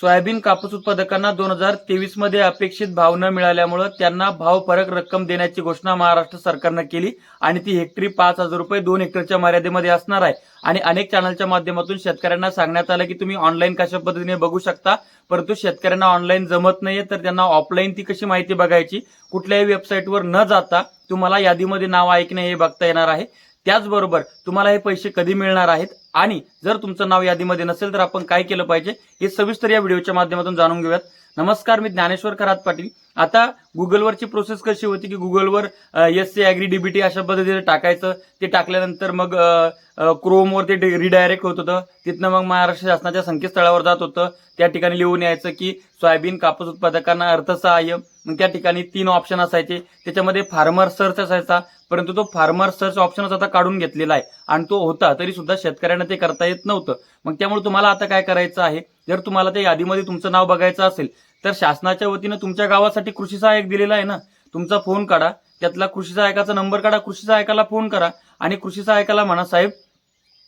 Soybean कापूस उत्पादकांना दोन हजार तेवीसमध्ये अपेक्षित भाव न मिळाल्यामुळे त्यांना भाव फरक रक्कम देण्याची घोषणा महाराष्ट्र सरकारनं केली आणि ती हेक्टरी पाच हजार रुपये दोन हेक्टरच्या मर्यादेमध्ये असणार आहे. आणि अनेक चॅनलच्या माध्यमातून शेतकऱ्यांना सांगण्यात आलं की तुम्ही ऑनलाईन कशा पद्धतीने बघू शकता परंतु शेतकऱ्यांना ऑनलाईन जमत नाहीये तर त्यांना ऑफलाईन ती कशी माहिती बघायची? कुठल्याही वेबसाईटवर न जाता तुम्हाला यादीमध्ये नाव ऐकणे हे बघता येणार आहे. त्याचबरोबर तुम्हाला हे पैसे कधी मिळणार आहेत आणि जर तुमचं नाव यादीमध्ये नसेल तर आपण काय केलं पाहिजे हे सविस्तर या व्हिडिओच्या माध्यमातून जाणून घेऊयात. नमस्कार मी ज्ञानेश्वर खरात पाटील. आता गुगलवरची प्रोसेस कशी होती की गुगलवर एस सी ॲग्री डीबीटी अशा पद्धतीने टाकायचं ते टाकल्यानंतर मग क्रोमवर ते रिडायरेक्ट होत होतं. तिथनं मग महाराष्ट्र शासनाच्या संकेतस्थळावर जात होतं. त्या ठिकाणी लिहून यायचं की सोयाबीन कापूस उत्पादकांना अर्थसहाय्य. मग त्या ठिकाणी तीन ऑप्शन असायचे. त्याच्यामध्ये फार्मर सर्च असायचा परंतु तो फार्मर सर्च ऑप्शनच आता काढून घेतलेला आहे. आणि तो होता तरी सुद्धा शेतकऱ्यांना ते करता येत नव्हतं. मग त्यामुळे तुम्हाला आता काय करायचं आहे? जर तुम्हाला त्या यादीमध्ये तुमचं नाव बघायचं असेल तर शासनाच्या वतीनं तुमच्या गावासाठी कृषी सहाय्यक दिलेला आहे ना. तुमचा फोन काढा त्यातला कृषी सहायकाचा नंबर काढा कृषी सहायकाला फोन करा आणि कृषी सहायकाला म्हणा साहेब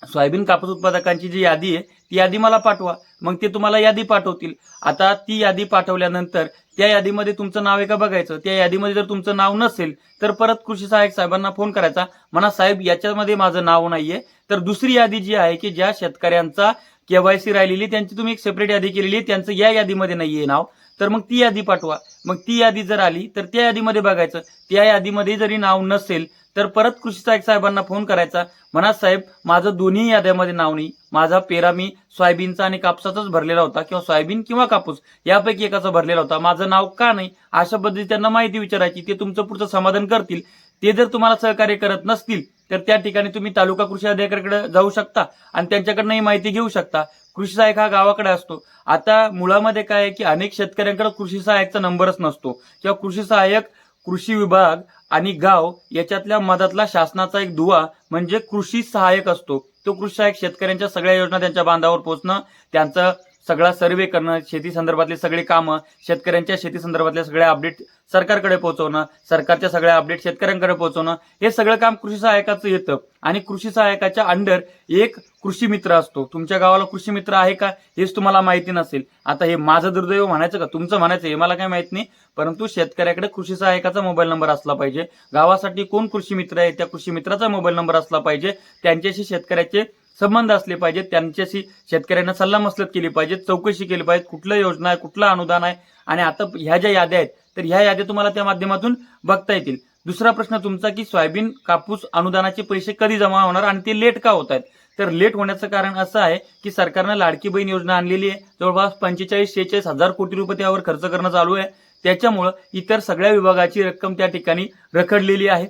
सोयाबीन कापूस उत्पादकांची जी यादी आहे ती यादी मला पाठवा. मग ते तुम्हाला यादी पाठवतील. आता ती यादी पाठवल्यानंतर त्या यादीमध्ये तुमचं नाव आहे का बघायचं? त्या यादीमध्ये जर तुमचं नाव नसेल तर परत कृषी सहाय्यक साहेबांना फोन करायचा. म्हणा साहेब याच्यामध्ये माझं नाव नाहीये. तर दुसरी यादी जी आहे की ज्या शेतकऱ्यांचा केवायसी राहिलेली त्यांची तुम्ही एक सेपरेट यादी केलेली आहे त्यांचं या यादीमध्ये नाही आहे नाव. तर मग ती यादी पाठवा. मग ती यादी जर आली तर त्या यादीमध्ये बघायचं. त्या यादीमध्ये जरी नाव नसेल तर परत कृषी सहाय्यक साहेबांना फोन करायचा. म्हणा साहेब माझं दोन्ही याद्यामध्ये नाव नाही. माझा पेरा मी सोयाबीनचा आणि कापसाचाच भरलेला होता किंवा सोयाबीन किंवा कापूस यापैकी एकाचा भरलेला होता. माझं नाव का नाही? अशा पद्धती त्यांना माहिती विचारायची. ते तुमचं पुढचं समाधान करतील. ते जर तुम्हाला सहकार्य करत नसतील तर त्या ठिकाणी तुम्ही तालुका कृषी अधिकाऱ्याकडे जाऊ शकता आणि त्यांच्याकडनं ही माहिती घेऊ शकता. कृषी सहाय्यक हा गावाकडे असतो. आता मुळामध्ये काय आहे की अनेक शेतकऱ्यांकडे कृषी सहाय्यकचा नंबरच नसतो. किंवा कृषी सहाय्यक कृषी विभाग आणि गाव याच्यातल्या मधातला शासनाचा एक दुवा म्हणजे कृषी सहाय्यक असतो. तो कृषी सहाय्यक शेतकऱ्यांच्या सगळ्या योजना त्यांच्या बांधावर पोहोचणं त्यांचं सगळा सर्वे करणं शेती संदर्भातली सगळी कामं शेतकऱ्यांच्या शेती संदर्भातल्या सगळ्या अपडेट सरकारकडे पोहोचवणं सरकारच्या सगळ्या अपडेट शेतकऱ्यांकडे पोहोचवणं हे सगळं काम कृषी सहाय्यकाचं येतं. आणि कृषी सहाय्यकाच्या अंडर एक कृषी मित्र असतो. तुमच्या गावाला कृषी मित्र आहे का? हेच तुम्हाला माहिती नसेल. आता हे माझं दुर्दैव म्हणायचं का? तुमचं म्हणायचं हे मला काही माहीत नाही. परंतु शेतकऱ्याकडे कृषी सहाय्यकाचा मोबाईल नंबर असला पाहिजे. गावासाठी कोण कृषी मित्र आहे? त्या कृषी मित्राचा मोबाईल नंबर असला पाहिजे. त्यांच्याशी शेतकऱ्याचे संबंध असले पाहिजेत. त्यांच्याशी शेतकऱ्यांना सल्लामसलत केली पाहिजे चौकशी केली पाहिजे कुठलं योजना आहे कुठलं अनुदान आहे? आणि आता ह्या ज्या याद्या आहेत तर ह्या याद्या तुम्हाला त्या माध्यमातून बघता येतील. दुसरा प्रश्न तुमचा की सोयाबीन कापूस अनुदानाचे पैसे कधी जमा होणार आणि ते लेट का होत आहेत तर लेट होण्याचं कारण असं आहे की सरकारनं लाडकी बहीण योजना आणलेली आहे. जवळपास पंचेचाळीस शेहेचाळीस हजार कोटी रुपये त्यावर खर्च करणं चालू आहे. त्याच्यामुळं इतर सगळ्या विभागाची रक्कम त्या ठिकाणी रखडलेली आहे.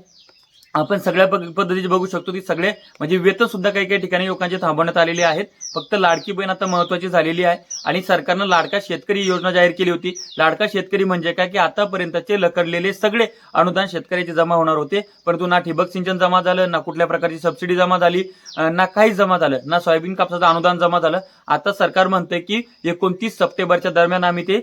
आपण सगळ्या पद्धतीचे बघू शकतो की सगळे म्हणजे वेतन सुद्धा काही काही ठिकाणी लोकांचे थांबवण्यात आलेले आहेत. फक्त लाडकी बहीण आता महत्वाची झालेली आहे. आणि सरकारनं लाडका शेतकरी योजना जाहीर केली होती. लाडका शेतकरी म्हणजे काय? की आतापर्यंतचे लकडलेले सगळे अनुदान शेतकऱ्याचे जमा होणार होते. परंतु ना ठिबक सिंचन जमा झालं ना कुठल्या प्रकारची सबसिडी जमा झाली ना काहीच जमा झालं ना सोयाबीन कापसाचं अनुदान जमा झालं. आता सरकार म्हणतंय की एकोणतीस सप्टेंबरच्या दरम्यान आम्ही ते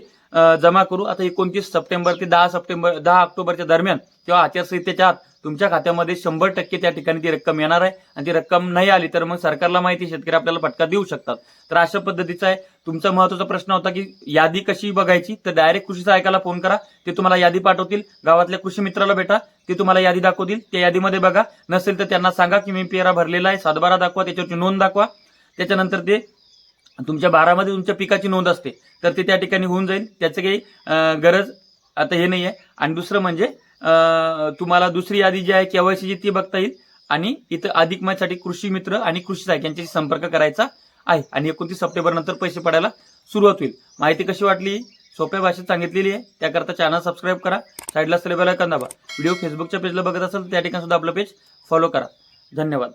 जमा करू. आता एकोणतीस सप्टेंबर ते दहा सप्टेंबर दहा ऑक्टोबरच्या दरम्यान किंवा आचारसंहितेच्या आत तुमच्या खात्यामध्ये शंभर टक्के त्या ठिकाणी ती रक्कम येणार आहे. आणि ती रक्कम नाही आली तर मग सरकारला माहिती शेतकरी आपल्याला फटका देऊ शकतात. तर अशा पद्धतीचा आहे. तुमचा महत्त्वाचा प्रश्न होता की यादी कशी बघायची? तर डायरेक्ट कृषी सहायकाला फोन करा. ते तुम्हाला यादी पाठवतील. गावातल्या कृषी मित्राला भेटा. ते तुम्हाला यादी दाखवतील. त्या यादीमध्ये बघा. नसेल तर त्यांना सांगा की मी पेरा भरलेला आहे. सातबारा दाखवा. त्याच्यावरची नोंद दाखवा. त्याच्यानंतर ते तुमच्या बारामध्ये तुमच्या पिकाची नोंद असते. तर ते त्या ठिकाणी होऊन जाईल. त्याचं काही गरज आता हे नाही आहे आणि दुसरं म्हणजे तुम्हाला दुसरी यादी जी आहे केवायसीची ती बघता येईल. आणि इथं अधिक माहितीसाठी कृषी मित्र आणि कृषी सहाय्यक यांच्याशी संपर्क करायचा आहे. आणि एकोणतीस सप्टेंबर नंतर पैसे पडायला सुरुवात होईल. माहिती कशी वाटली? सोप्या भाषेत सांगितलेली आहे. त्याकरता चॅनल सबस्क्राईब करा. साईडला असलेल्या बेल दाबा. व्हिडिओ फेसबुकच्या पेजला बघत असाल तर त्या ठिकाणी सुद्धा आपलं पेज फॉलो करा. धन्यवाद.